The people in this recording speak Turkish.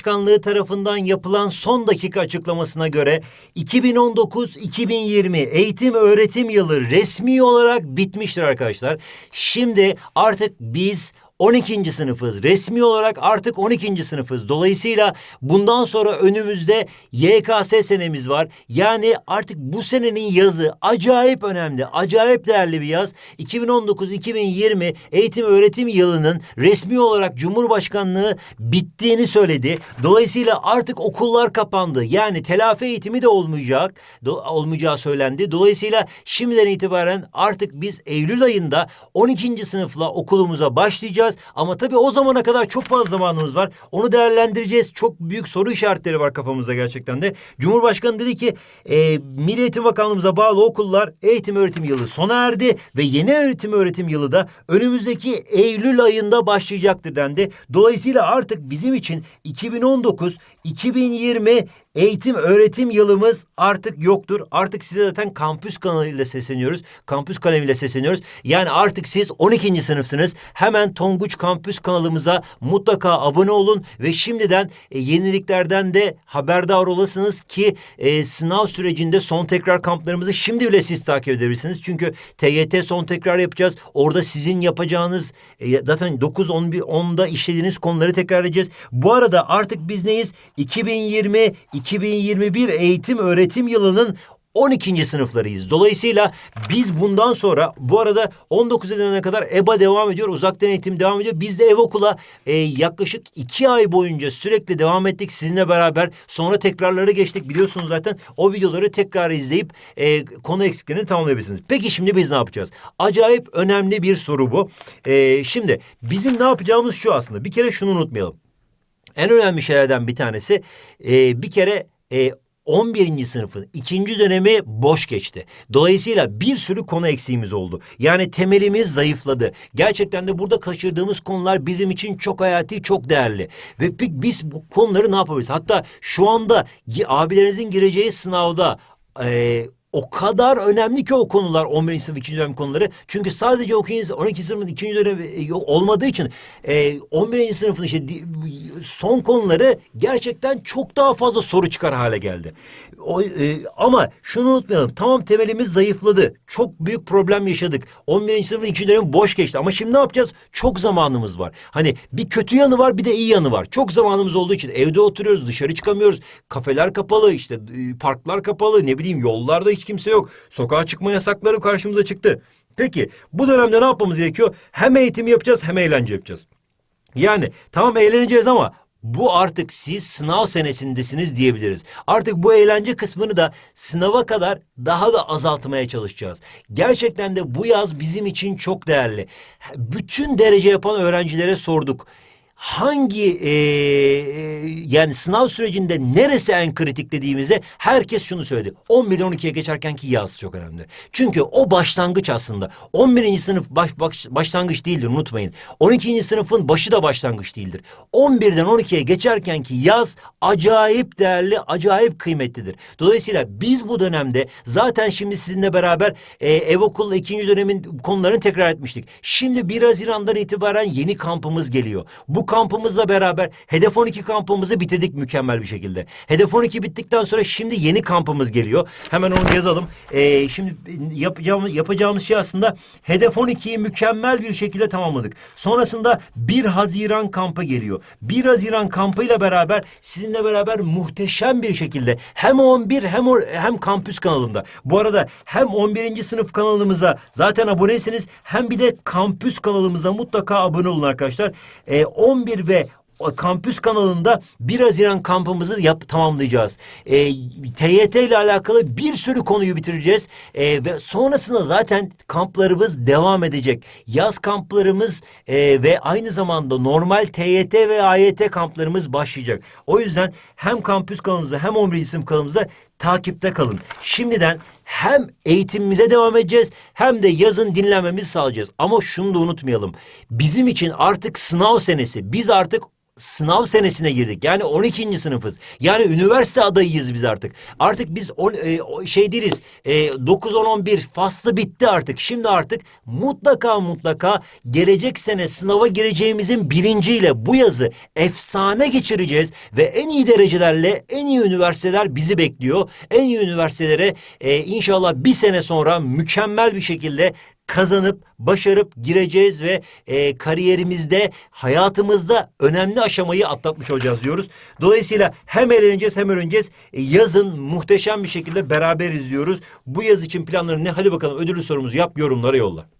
Başkanlığı tarafından yapılan son dakika açıklamasına göre 2019-2020 eğitim öğretim yılı resmi olarak bitmiştir arkadaşlar. Şimdi artık biz 12. sınıfız. Resmi olarak artık 12. sınıfız. Dolayısıyla bundan sonra önümüzde YKS senemiz var. Yani artık bu senenin yazı acayip önemli, acayip değerli bir yaz. 2019-2020 eğitim öğretim yılının resmi olarak Cumhurbaşkanlığı bittiğini söyledi. Dolayısıyla artık okullar kapandı. Yani telafi eğitimi de olmayacak, do- olmayacağı söylendi. Dolayısıyla şimdiden itibaren artık biz Eylül ayında 12. sınıfla okulumuza başlayacağız. Ama tabii o zamana kadar çok fazla zamanımız var. Onu değerlendireceğiz. Çok büyük soru işaretleri var kafamızda gerçekten de. Cumhurbaşkanı dedi ki e, Milli Eğitim Bakanlığımıza bağlı okullar eğitim öğretim yılı sona erdi ve yeni öğretim öğretim yılı da önümüzdeki Eylül ayında başlayacaktır dendi. Dolayısıyla artık bizim için 2019 2020 eğitim öğretim yılımız artık yoktur. Artık size zaten kampüs kanalıyla sesleniyoruz. Kampüs kalemiyle sesleniyoruz. Yani artık siz 12. sınıfsınız. Hemen Tonguç Kampüs kanalımıza mutlaka abone olun ve şimdiden e, yeniliklerden de haberdar olasınız ki e, sınav sürecinde son tekrar kamplarımızı şimdi bile siz takip edebilirsiniz. Çünkü TYT son tekrar yapacağız. Orada sizin yapacağınız e, zaten 9 11 10'da işlediğiniz konuları tekrar edeceğiz. Bu arada artık biz neyiz? 2020 2021 eğitim öğretim yılının 12. sınıflarıyız. Dolayısıyla biz bundan sonra bu arada 19 Haziran'a kadar EBA devam ediyor. Uzaktan eğitim devam ediyor. Biz de ev okula e, yaklaşık iki ay boyunca sürekli devam ettik sizinle beraber. Sonra tekrarları geçtik. Biliyorsunuz zaten o videoları tekrar izleyip e, konu eksiklerini tamamlayabilirsiniz. Peki şimdi biz ne yapacağız? Acayip önemli bir soru bu. E, şimdi bizim ne yapacağımız şu aslında. Bir kere şunu unutmayalım. En önemli şeylerden bir tanesi e, bir kere e, 11. sınıfın ikinci dönemi boş geçti. Dolayısıyla bir sürü konu eksiğimiz oldu. Yani temelimiz zayıfladı. Gerçekten de burada kaçırdığımız konular bizim için çok hayati, çok değerli. Ve bi- biz bu konuları ne yapabiliriz? Hatta şu anda abilerinizin gireceği sınavda... E, kadar önemli ki o konular 11. sınıf 2. dönem konuları. Çünkü sadece 12. 12. sınıfın 2. dönemi e, olmadığı için e, 11. sınıfın işte son konuları gerçekten çok daha fazla soru çıkar hale geldi. O, e, ama şunu unutmayalım. Tamam temelimiz zayıfladı. Çok büyük problem yaşadık. 11. sınıfın 2. dönemi boş geçti. Ama şimdi ne yapacağız? Çok zamanımız var. Hani bir kötü yanı var bir de iyi yanı var. Çok zamanımız olduğu için evde oturuyoruz, dışarı çıkamıyoruz. Kafeler kapalı, işte e, parklar kapalı, ne bileyim yollarda hiç kimse yok. Sokağa çıkma yasakları karşımıza çıktı. Peki bu dönemde ne yapmamız gerekiyor? Hem eğitim yapacağız hem eğlence yapacağız. Yani tamam eğleneceğiz ama bu artık siz sınav senesindesiniz diyebiliriz. Artık bu eğlence kısmını da sınava kadar daha da azaltmaya çalışacağız. Gerçekten de bu yaz bizim için çok değerli. Bütün derece yapan öğrencilere sorduk. Hangi e, yani sınav sürecinde neresi en kritik dediğimizde herkes şunu söyledi. 11 12'ye geçerkenki yaz çok önemli. Çünkü o başlangıç aslında. 11. sınıf baş, baş- başlangıç değildir unutmayın. 12. sınıfın başı da başlangıç değildir. 11'den 12'ye geçerkenki yaz acayip değerli, acayip kıymetlidir. Dolayısıyla biz bu dönemde zaten şimdi sizinle beraber e, ev okulu ikinci dönemin konularını tekrar etmiştik. Şimdi 1 Haziran'dan itibaren yeni kampımız geliyor. Bu kampımızla beraber Hedef 12 kampımızı bitirdik mükemmel bir şekilde. Hedef 12 bittikten sonra şimdi yeni kampımız geliyor. Hemen onu yazalım. E, şimdi yapacağımız, yapacağımız şey aslında Hedef 12'yi mükemmel bir şekilde tamamladık. Sonrasında 1 Haziran kampı geliyor. 1 Haziran kampıyla beraber sizinle beraber muhteşem bir şekilde hem 11 hem hem kampüs kanalında. Bu arada hem 11. sınıf kanalımıza zaten aboneyseniz hem bir de kampüs kanalımıza mutlaka abone olun arkadaşlar. Ee, 11 ve o kampüs kanalında 1 Haziran kampımızı yap, tamamlayacağız. Ee, TYT ile alakalı bir sürü konuyu bitireceğiz. Ee, ve sonrasında zaten kamplarımız devam edecek. Yaz kamplarımız e, ve aynı zamanda normal TYT ve AYT kamplarımız başlayacak. O yüzden hem kampüs kanalımızda hem 11. sınıf kanalımızda takipte kalın. Şimdiden hem eğitimimize devam edeceğiz hem de yazın dinlenmemizi sağlayacağız. Ama şunu da unutmayalım. Bizim için artık sınav senesi. Biz artık sınav senesine girdik. Yani 12. sınıfız. Yani üniversite adayıyız biz artık. Artık biz on, e, şey değiliz. E, 9 10 11 faslı bitti artık. Şimdi artık mutlaka mutlaka gelecek sene sınava gireceğimizin bilinciyle bu yazı efsane geçireceğiz ve en iyi derecelerle en iyi üniversiteler bizi bekliyor. En iyi üniversitelere e, inşallah bir sene sonra mükemmel bir şekilde kazanıp başarıp gireceğiz ve e, kariyerimizde hayatımızda önemli aşamayı atlatmış olacağız diyoruz. Dolayısıyla hem eğleneceğiz hem öğreneceğiz. E, yazın muhteşem bir şekilde beraber izliyoruz. Bu yaz için planların ne? Hadi bakalım ödüllü sorumuzu yap yorumlara yolla.